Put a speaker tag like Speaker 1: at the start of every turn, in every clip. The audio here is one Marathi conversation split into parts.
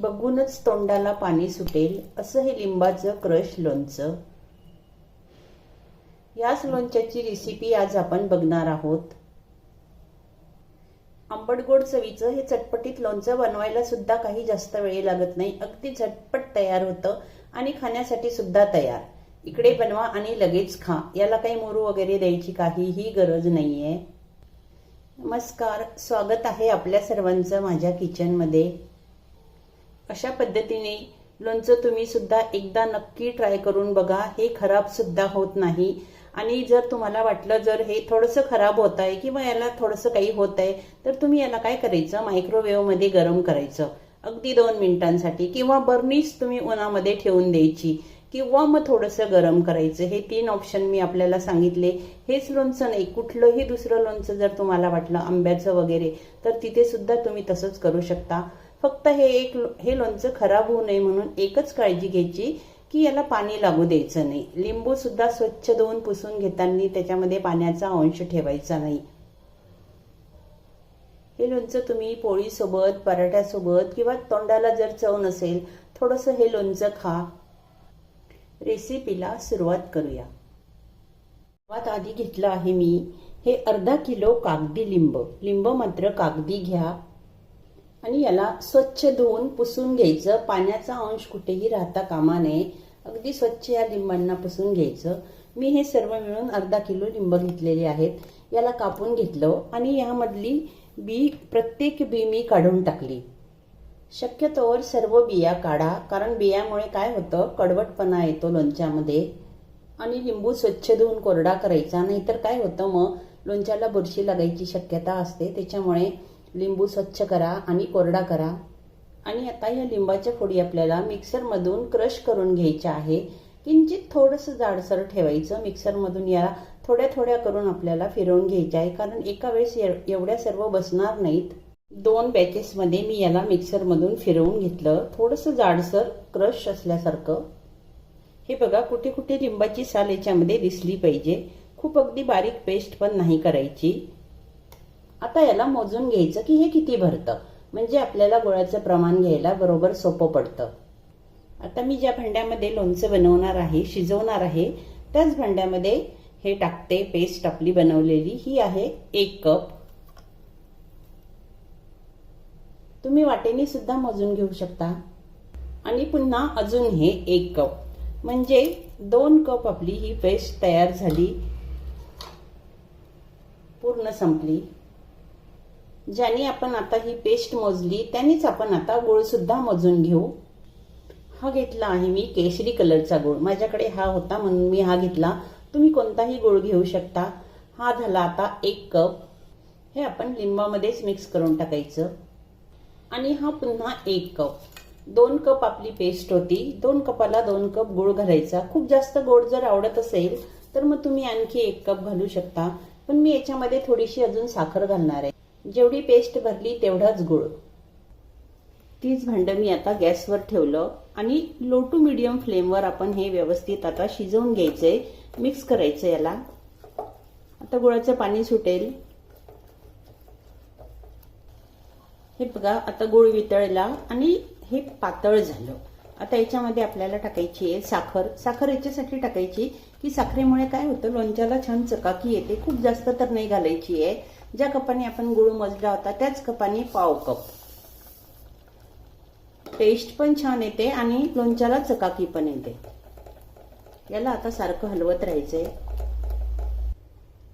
Speaker 1: बघूनच तोंडाला पाणी सुटेल असं हे लिंबाचं क्रश लोणचं. याच लोणच्याची रेसिपी आज आपण बघणार आहोत. आंबट गोड चवीचं हे चटपटीत लोणचं बनवायला सुद्धा काही जास्त वेळ लागत नाही. अगदी झटपट तयार होतं आणि खाण्यासाठी सुद्धा तयार. इकडे बनवा आणि लगेच खा. याला काही मोरू वगैरे द्यायची काहीही गरज नाहीये. नमस्कार. स्वागत आहे आपल्या सर्वांचं माझ्या किचनमध्ये अशा पद्धतीने लोणचं तुम्ही सुद्धा एकदा नक्की ट्राय करून बघा. हे खराब सुद्धा होत नाही. आणि जर तुम्हाला वाटलं जर हे थोडंसं खराब होत आहे किंवा याला थोडंसं काही होत आहे तर तुम्ही याला काय करायचं? मायक्रोवेव्हमध्ये गरम करायचं. अगदी दोन मिनिटांसाठी. किंवा बर्नीस तुम्ही उन्हामध्ये ठेवून द्यायची. किंवा मग थोडंसं गरम करायचं. हे तीन ऑप्शन मी आपल्याला सांगितले. हेच लोणचं नाही. कुठलंही दुसरं लोणचं जर तुम्हाला वाटलं आंब्याचं वगैरे तर तिथे सुद्धा तुम्ही तसंच करू शकता. फक्त हे एक हे लोणचं खराब होऊ नये म्हणून एकच काळजी घ्यायची की याला पाणी लागू द्यायचं नाही. लिंबू सुद्धा स्वच्छ धुवून पुसून घेताना त्याच्यामध्ये पाण्याचा अंश ठेवायचा नाही. हे लोणचं तुम्ही पोळीसोबत पराठ्यासोबत किंवा तोंडाला जर चव नसेल थोडंसं हे लोणचं खा. रेसिपीला सुरुवात करूया. सर्वात आधी घेतलं आहे मी हे अर्धा किलो कागदी लिंब. लिंब मात्र कागदी घ्या. आणि याला स्वच्छ धुवून पुसून घ्यायचं. पाण्याचा अंश कुठेही राहता कामा नये. अगदी स्वच्छ या लिंबांना पुसून घ्यायचं. मी हे सर्व मिळून अर्धा किलो लिंब घेतलेले आहेत. याला कापून घेतलं आणि यामधली बी प्रत्येक बी मी काढून टाकली. शक्यतोवर सर्व बिया काढा कारण बियामुळे काय होतं? कडवटपणा येतो लोणच्यामध्ये. आणि लिंबू स्वच्छ धुवून कोरडा करायचा नाहीतर काय होतं मग? लोणच्याला बुरशी लागायची शक्यता असते. त्याच्यामुळे लिंबू स्वच्छ करा आणि कोरडा करा. आणि आता या लिंबाच्या फोडी आपल्याला मिक्सरमधून क्रश करून घ्यायच्या आहे. किंचित थोडंसं जाडसर ठेवायचं. मिक्सरमधून या थोड्या थोड्या करून आपल्याला फिरवून घ्यायच्या आहे. कारण एका वेळेस एवढ्या सर्व बसणार नाहीत. दोन बॅचेसमध्ये मी याला मिक्सरमधून फिरवून घेतलं. थोडंसं जाडसर क्रश असल्यासारखं. हे बघा कुठे कुठे लिंबाची साल याच्यामध्ये दिसली पाहिजे. खूप अगदी बारीक पेस्ट पण नाही करायची. आता याला मोजून घ्यायचं की हे किती भरतं? म्हणजे आपल्याला गोळ्याचं प्रमाण घ्यायला बरोबर सोपं पडतं. आता मी ज्या भांड्यामध्ये लोणचं बनवणार आहे शिजवणार आहे त्याच भांड्यामध्ये हे टाकते पेस्ट आपली बनवलेली. ही आहे एक कप. तुम्ही वाटेने सुद्धा मोजून घेऊ शकता. आणि पुन्हा अजून हे एक कप. म्हणजे दोन कप आपली ही पेस्ट तयार झाली. पूर्ण संपली. ज्याने आपण आता ही पेस्ट मोजली त्यानेच आपण आता गुळसुद्धा मोजून घेऊ. हा घेतला आहे मी केशरी कलरचा गुळ. माझ्याकडे हा होता म्हणून मी हा घेतला. तुम्ही कोणताही गुळ घेऊ शकता. हा झाला आता एक कप. हे आपण लिंबामध्येच मिक्स करून टाकायचं. आणि हा पुन्हा एक कप. दोन कप आपली पेस्ट होती. दोन कपाला दोन कप गुळ घालायचा. खूप जास्त गोड जर आवडत असेल तर मग तुम्ही आणखी एक कप घालू शकता. पण मी याच्यामध्ये थोडीशी अजून साखर घालणार आहे. जेवढी पेस्ट भरली तेवढाच गुळ. तीच भांडं मी आता गॅसवर ठेवलं आणि लो टू मिडियम फ्लेमवर आपण हे व्यवस्थित आता शिजवून घ्यायचंय मिक्स करायचं याला. आता गुळाचं पाणी सुटेल. हे बघा आता गुळ वितळला आणि हे पातळ झालं. आता याच्यामध्ये आपल्याला टाकायची आहे साखर. साखर याच्यासाठी टाकायची की साखरेमुळे काय होतं लोणच्याला छान चकाकी येते. खूप जास्त तर नाही घालायची आहे. ज्या कपाने आपण गुळ मजला होता त्याच कपाने पाव कप. टेस्ट पण छान येते आणि लोणच्याला चकाकी पण येते. याला आता सारखं हलवत राहायचंय.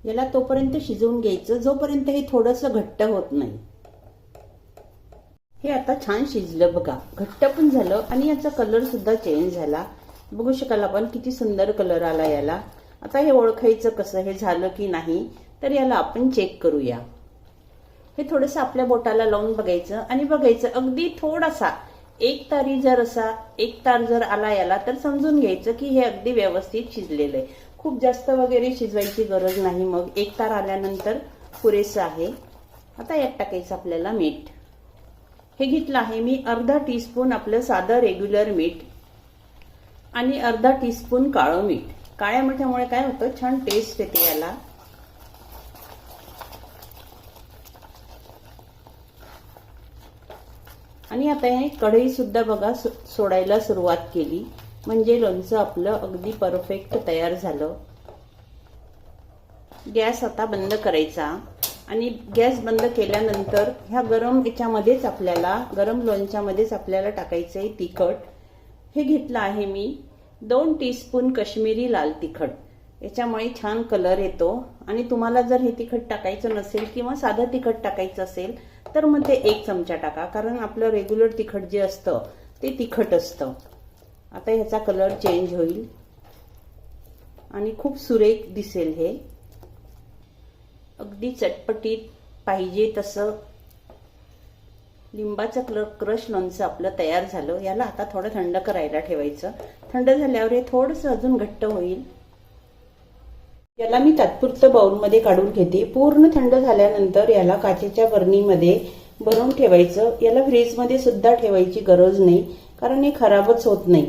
Speaker 1: याला तोपर्यंत शिजवून घ्यायचं जोपर्यंत हे थोडंसं घट्ट होत नाही. हे आता छान शिजलं बघा. घट्ट पण झालं आणि याचा कलर सुद्धा चेंज झाला. बघू शकाल आपण किती सुंदर कलर आला याला. आता हे ओळखायचं कसं हे झालं की नाही? तर याला आपण चेक करूया. हे थोडंसं आपल्या बोटाला लावून बघायचं आणि बघायचं. अगदी थोडासा. एक तारी जर असा एक तार जर आला याला तर समजून घ्यायचं की हे अगदी व्यवस्थित शिजलेलं आहे. खूप जास्त वगैरे शिजवायची गरज नाही. मग एक तार आल्यानंतर पुरेसं आहे. आता यात टाकायचं आपल्याला मीठ. हे घेतलं आहे मी अर्धा टीस्पून आपलं साधं रेग्युलर मीठ आणि अर्धा टीस्पून काळं मीठ. काळ्या मिठामुळे काय होतं? छान टेस्ट येते याला. आणि आता हे कढईसुद्धा बघा सोडायला सुरुवात केली. म्हणजे लोणचं आपलं अगदी परफेक्ट तयार झालं. गॅस आता बंद करायचा. आणि गॅस बंद केल्यानंतर ह्या गरम याच्यामध्येच आपल्याला गरम लोणच्यामध्येच आपल्याला टाकायचं आहे तिखट. हे घेतलं आहे मी. दोन टीस्पून कश्मीरी लाल तिखट. याच्यामुळे छान कलर येतो. आणि तुम्हाला जर हे तिखट टाकायचं नसेल किंवा साधं तिखट टाकायचं असेल तर मग ते एक चमचा टाका कारण आपलं रेग्युलर तिखट जे असतं ते तिखट असतं. आता ह्याचा कलर चेंज होईल. आणि खूप सुरेख दिसेल हे. अगदी चटपटीत पाहिजे तसं. लिंबाचं कलर क्रश लोणचं आपलं तयार झालं. याला आता थोडं थंड करायला ठेवायचं. थंड झाल्यावर हे थोडंसं अजून घट्ट होईल. याला मी तात्पुरतं बाउलमध्ये काढून घेते. पूर्ण थंड झाल्यानंतर याला काचेच्या बरणीमध्ये भरून ठेवायचं. याला फ्रीजमध्ये सुद्धा ठेवायची गरज नाही कारण हे खराबच होत नाही.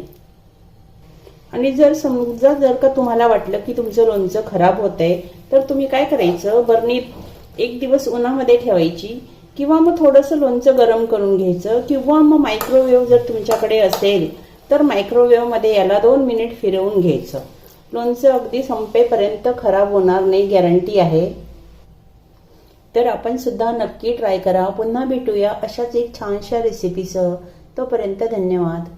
Speaker 1: आणि जर समजा जर का तुम्हाला वाटलं की तुमचं लोणचं खराब होत आहे तर तुम्ही काय करायचं? बरणी एक दिवस उन्हामध्ये ठेवायची किंवा मग थोडंसं लोणचं गरम करून घ्यायचं किंवा मग मायक्रोवेव्ह जर तुमच्याकडे असेल तर मायक्रोवेव्हमध्ये याला दोन मिनिट फिरवून घ्यायचं. लोणचं अगदी संपेपर्यंत खराब होणार नाही गॅरंटी आहे. तर आपण सुद्धा नक्की ट्राय करा. पुन्हा भेटूया अशाच एक छानशा रेसिपीसह तोपर्यंत धन्यवाद.